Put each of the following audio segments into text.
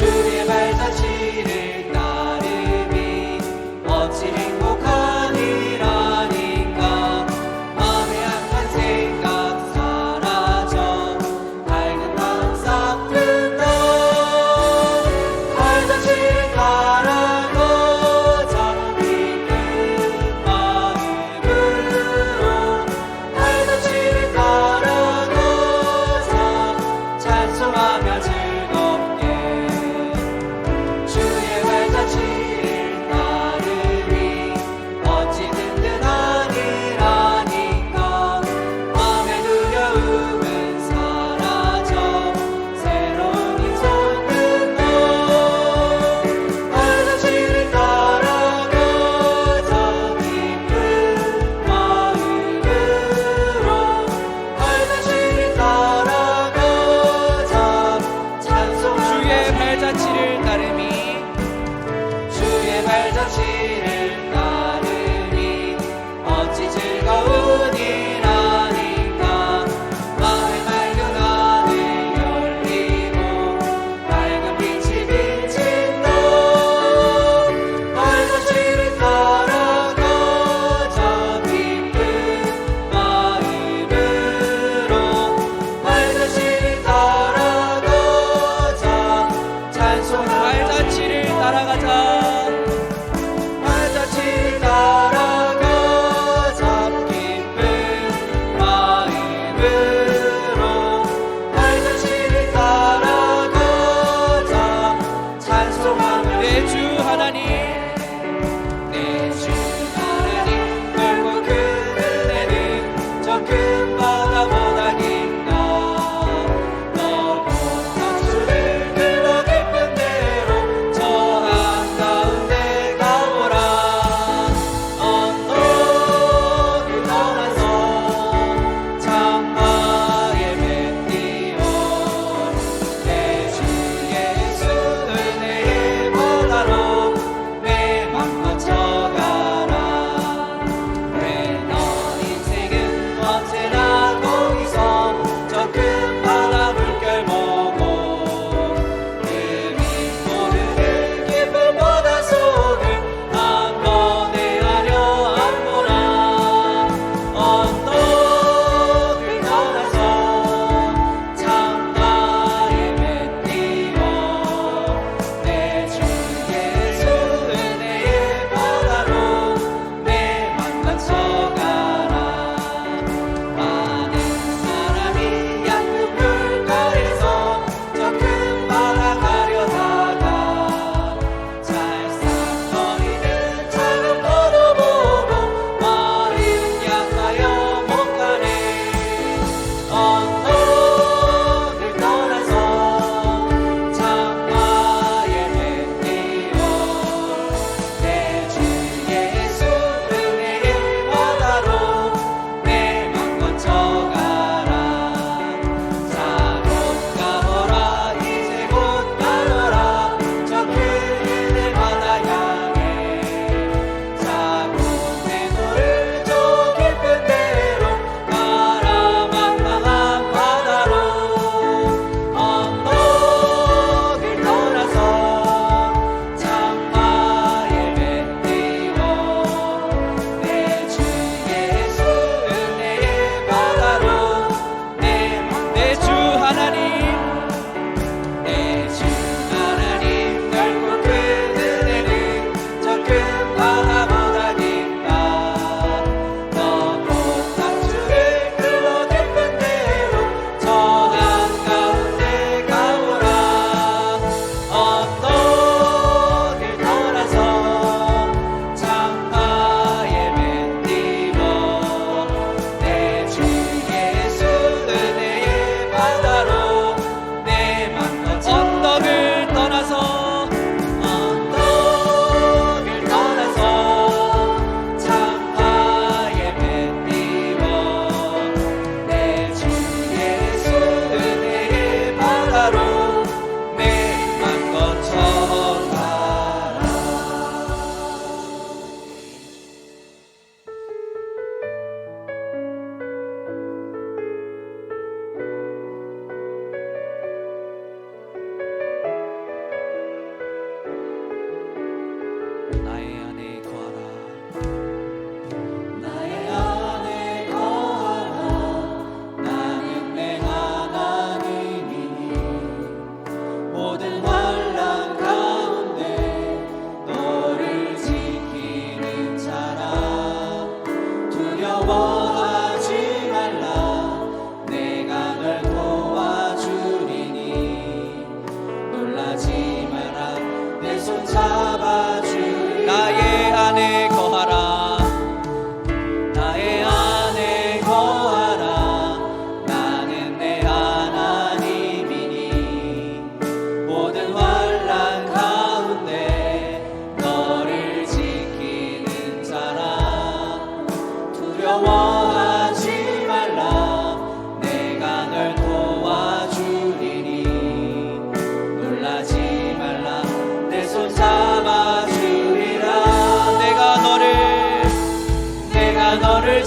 주의 발자취를 따르니 어찌 행복하니라니까. 마음의 악한 생각 사라져. 밝은 마음 싹 든다. 발자취를 따라가 자비 끝마음으로. 발자취를 따라가자 찬송하며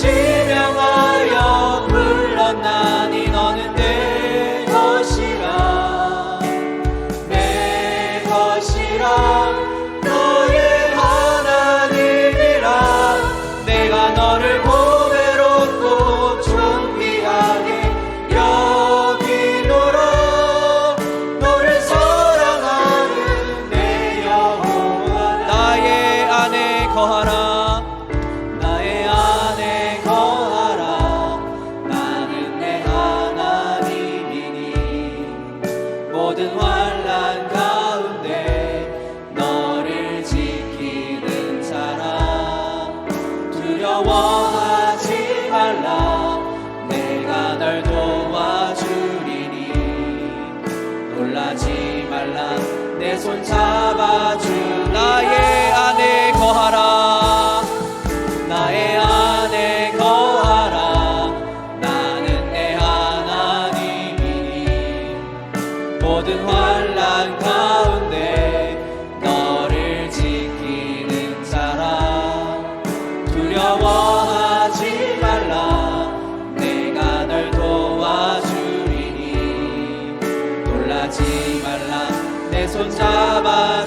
尽量爱。 내손잡 손 잡아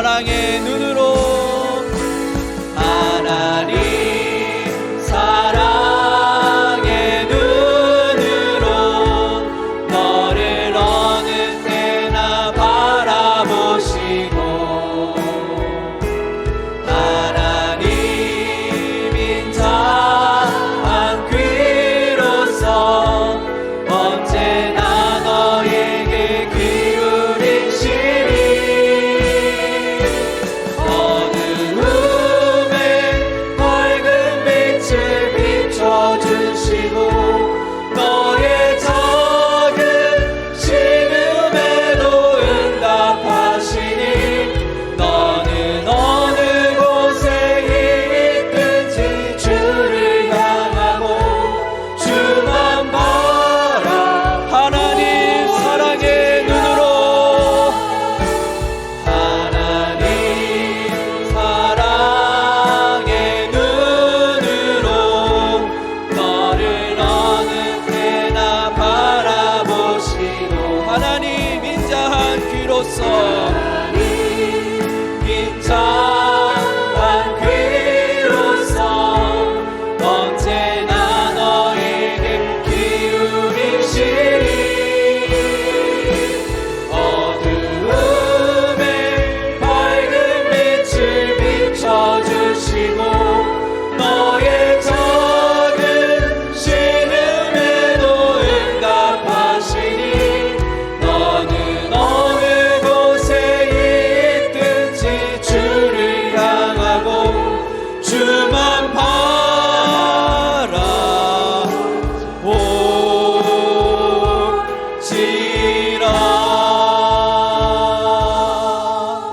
사랑의 눈